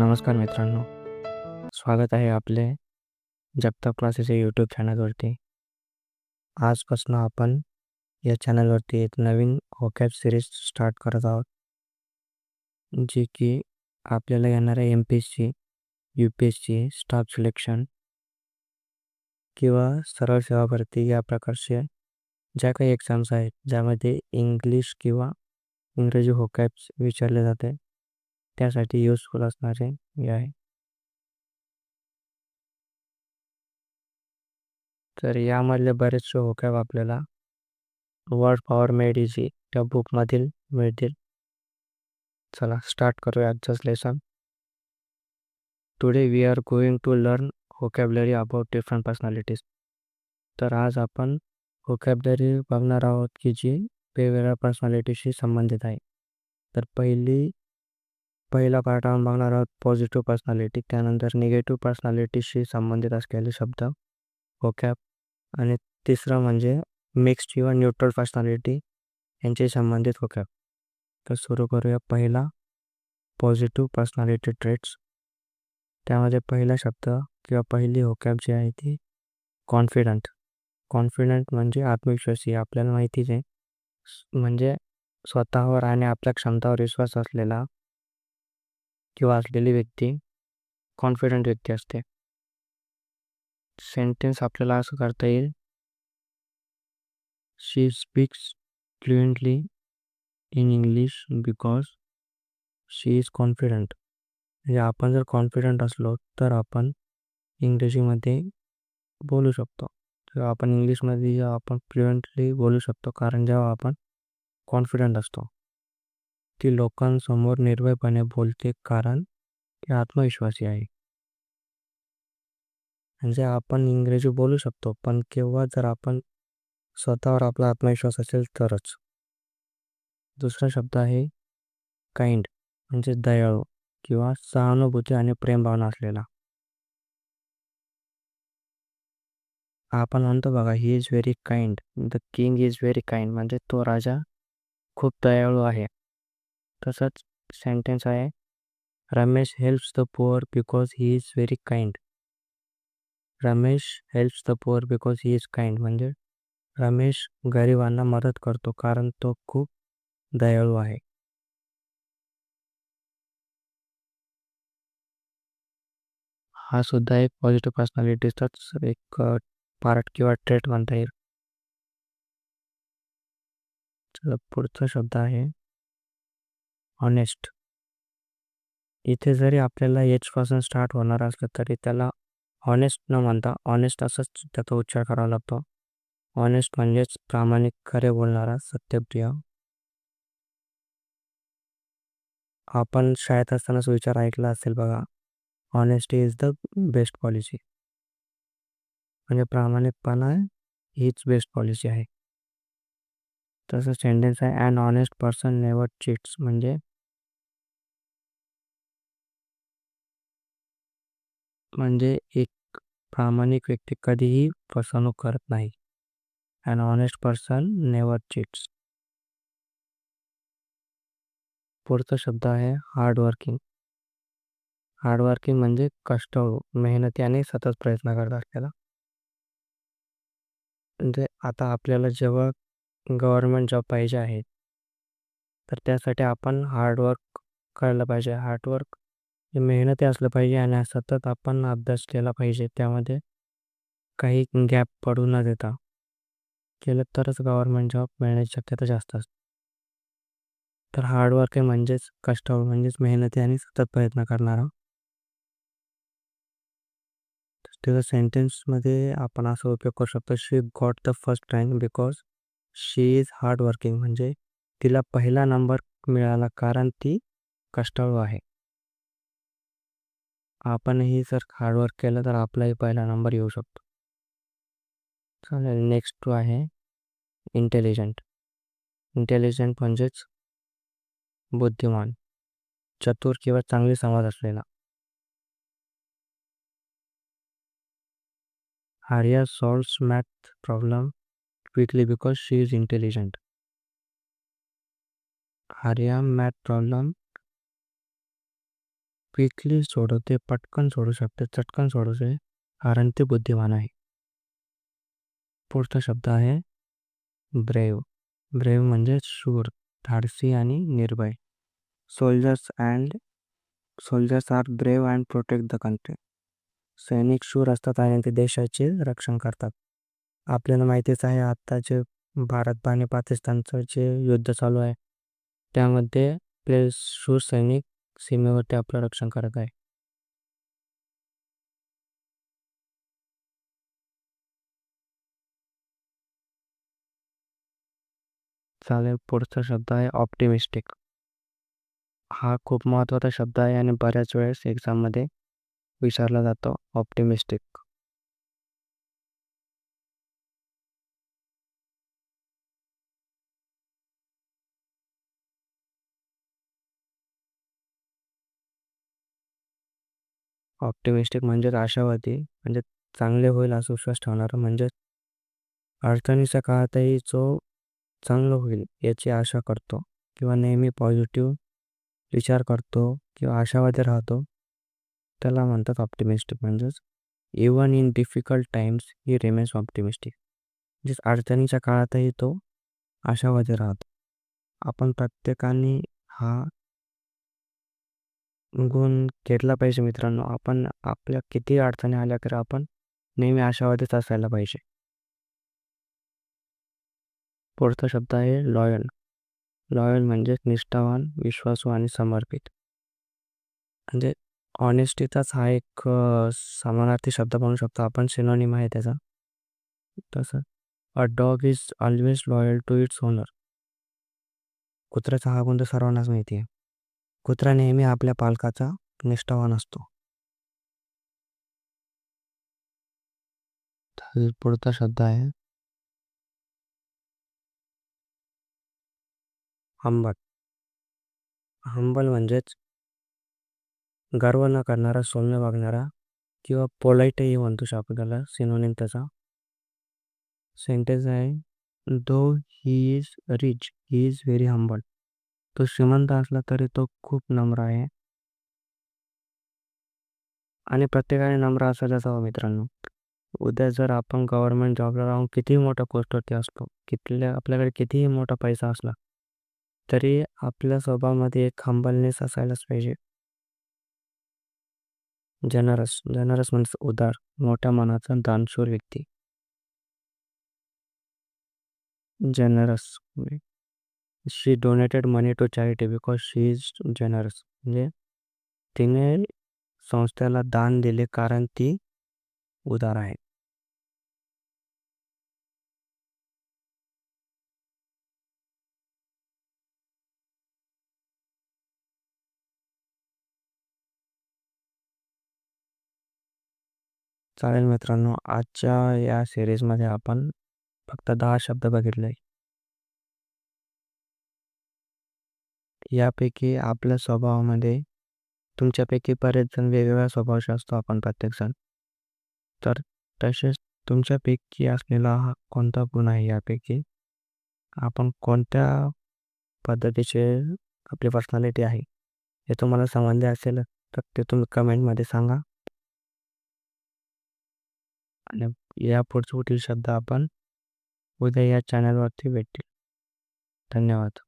नमस्कार मित्रांनो. स्वागत आहे आपले जगताप क्लासेस या यूट्यूब चॅनलवरती आजपासून आपण या चॅनलवरती एक नवीन होकॅब सिरीज स्टार्ट करत आहोत. जी की आपल्याला येणाऱ्या M P S C U P S C staff selection किंवा सरळ सेवा भरती या प्रकारचे ज्या काही एक्झाम्स आहेत ज्यामध्ये इंग्लिश किंवा इंग्रजी होकॅप्स विचारले जाते. त्यासाठी युजफुल असणारे हे आहे. तर यामधले बरेचसे होकॅब आपल्याला. वर्ड पॉवर मेड इझी त्या बुकमधील मिळतील. चला स्टार्ट करूया आजचंच lesson today we are going to learn vocabulary about different personalities तर आज आपण होकॅबलरी बघणार आहोत की जी वेगवेगळ्या पर्सनॅलिटीशी संबंधित आहे. तर पहिली पहिला पार्ट आपण बघणार आहोत पॉझिटिव्ह पर्सनॅलिटी त्यानंतर निगेटिव्ह पर्सनॅलिटीशी संबंधित असलेले शब्द होकॅब आणि तिसरं म्हणजे मिक्स्ड किंवा न्यूट्रल पर्सनॅलिटी यांच्याशी संबंधित होकॅब तर सुरू करूया पहिला पॉझिटिव्ह पर्सनॅलिटी ट्रेट्स त्यामध्ये पहिला शब्द किंवा पहिली होकॅब जी आहे ती कॉन्फिडंट कॉन्फिडंट म्हणजे आत्मविश्वासी आपल्याला माहितीच आहे. म्हणजे स्वतःवर आणि आपल्या क्षमतावर विश्वास असलेला किंवा असलेली व्यक्ती कॉन्फिडंट व्यक्ती असते. सेंटेन्स आपल्याला असं करता येईल. She speaks fluently in English because she is confident म्हणजे आपण जर कॉन्फिडंट असलो तर आपण इंग्रजीमध्ये बोलू शकतो. किंवा आपण इंग्लिशमध्ये आपण फ्लुएंटली बोलू शकतो कारण जेव्हा आपण कॉन्फिडंट असतो. ती लोकांसमोर निर्भयपणे बोलते कारण ती आत्मविश्वासी आहे. म्हणजे आपण इंग्रजी बोलू शकतो पण केव्हा जर आपण स्वतःवर आपला आत्मविश्वास असेल तरच. दुसरा शब्द आहे काइंड म्हणजे दयाळू किंवा सहानुभूती आणि प्रेम भावना असलेला. आपण म्हणतो बघा he is very kind the king is very kind म्हणजे तो राजा खूप दयाळू आहे. तसंच सेंटेन्स आहे Ramesh helps the poor because he is very kind Ramesh helps the poor because he is kind म्हणजे रमेश गरिबांना मदत करतो, कारण तो खूप दयाळू आहे. हा सुद्धा एक पॉझिटिव्ह पर्सनॅलिटीचाच एक पार्ट किंवा ट्रेट म्हणता येईल. पुढचा शब्द आहे. ऑनेस्ट इथे जरी आपल्याला एच पासून स्टार्ट होणार असलं तरी त्याला ऑनेस्ट न म्हणता ऑनेस्ट असंच त्याचा उच्चार करावा लागतो. ऑनेस्ट म्हणजेच प्रामाणिक खरे बोलणारा सत्यप्रिय. आपण शाळेत असतानाच विचार ऐकला असेल बघा. Honesty is the best policy म्हणजे प्रामाणिकपणा हीच बेस्ट पॉलिसी आहे. तसं सेंटेन्स आहे an honest person never cheats म्हणजे म्हणजे एक प्रामाणिक व्यक्ती कधीही फसवणूक करत नाही. An honest person never cheats पुढचा शब्द आहे हार्डवर्किंग हार्डवर्किंग म्हणजे कष्ट मेहनती आणि सतत प्रयत्न करत असलेला. म्हणजे आता आपल्याला जेव्हा गव्हर्नमेंट जॉब पाहिजे आहे तर त्यासाठी आपण हार्डवर्क करायला पाहिजे. हार्डवर्क मेहनती असलं पाहिजे आणि सतत आपण अभ्यास केला पाहिजे. त्यामध्ये काही गॅप पडू न देता केलं तरच गव्हर्मेंट जॉब मिळण्याची शक्यता जास्त असते. तर हार्डवर्क हे म्हणजेच कष्ट म्हणजेच मेहनती आणि सतत प्रयत्न करणारा. त्याचा सेंटेन्समध्ये आपण असा उपयोग करू शकतो she got the first rank because she is hard working म्हणजे तिला पहिला नंबर मिळाला कारण ती कष्टाळू आहे. आपणही जर हार्डवर्क केलं तर आपलाही पहिला नंबर येऊ शकतो. चालेल नेक्स्ट टू आहे इंटेलिजंट इंटेलिजंट म्हणजेच बुद्धिमान. चतुर किंवा चांगली समज असलेला. Arya solves math problem quickly because she is intelligent Arya math problem quickly सोडवते पटकन सोडू शकते चटकन सोडू शकते कारण ते बुद्धिमान आहे. पुढचा शब्द आहे ब्रेव. ब्रेव म्हणजे शूर धाडसी आणि निर्भय. Soldiers and soldiers are brave and protect the country सैनिक शूर असतात आणि ते देशाचे रक्षण करतात. आपल्याला माहितीच आहे आता जे भारत आणि पाकिस्तानचं जे युद्ध चालू आहे त्यामध्ये आपले शूर सैनिक सीमेवरती आपलं रक्षण करत आहे. चालेल पुढचा शब्द आहे ऑप्टिमिस्टिक हा खूप महत्त्वाचा शब्द आहे आणि बऱ्याच वेळेस एक्झाममध्ये विचारला जातो ऑप्टिमिस्टिक ऑप्टिमिस्टिक म्हणजेच आशावादी म्हणजे चांगले होईल असा विश्वास ठेवणारा म्हणजे अडचणीच्या काळातही जो चांगलं होईल याची आशा करतो किंवा नेहमी पॉझिटिव्ह विचार करतो किंवा आशावादी राहतो त्याला म्हणतात ऑप्टिमिस्टिक. म्हणजेच even in difficult times he remains optimistic म्हणजेच अडचणीच्या काळातही तो आशावादी राहतो. आपण प्रत्येकाने हा गुण घेतला पाहिजे मित्रांनो. आपण आपल्या किती अडचणी आल्या तर आपण नेहमी आशावादीच असायला पाहिजे. पुढचा शब्द आहे लॉयल लॉयल म्हणजे निष्ठावान विश्वासू आणि समर्पित. म्हणजे ऑनेस्टीचाच हा एक समानार्थी शब्द म्हणू शकतो. आपण सिनोनिम आहे त्याचा. तसं a dog is always loyal to its owner कुत्र्याचा हा गुण तर सर्वांनाच माहिती आहे. कुत्रा नेहमी आपल्या पालकाचा निष्ठावान असतो. तर पुढचा शब्द आहे? हंबल. हंबल म्हणजेच गर्व न करणारा सौम्य वागणारा किंवा पोलाईटही म्हणतो शकतो त्याला सिनोनिम त्याचा. सेंटेन्स आहे though he is rich he is very humble तो श्रीमंत असला तरी तो खूप नम्र आहे. आणि प्रत्येकाने नम्र असायलाच हवं मित्रांनो. उद्या जर आपण गव्हर्नमेंट जॉबला राहून कितीही मोठ्या पोस्टवरती असतो कितल्या आपल्याकडे कितीही मोठा पैसा असला तरी आपल्या स्वभावामध्ये एक हंबलनेस असायलाच पाहिजे. जनरस जनरस म्हणजे उदार मोठ्या मनाचा दानशूर व्यक्ती. जनरस म्हणजे she donated money to charity because she is generous म्हणजे तिने संस्थेला दान दिले कारण ती उदार आहे. चालेल मित्रांनो आजच्या या सिरीजमध्ये आपण फक्त दहा शब्द बघितले. यापैकी आपल्या स्वभावामध्ये तुमच्यापैकी बरेच जण वेगवेगळ्या स्वभावाचे असतो आपण प्रत्येकजण. तर तसेच तुमच्यापैकी असलेला हा कोणता गुण आहे यापैकी? आपण कोणत्या पद्धतीचे आपली पर्सनॅलिटी आहे? हे तुम्हाला समजले असेल तर ते तुम्ही कमेंटमध्ये सांगा. आणि या पुढचे पुढील शब्द आपण उद्या या चॅनलवरती भेटतील. धन्यवाद.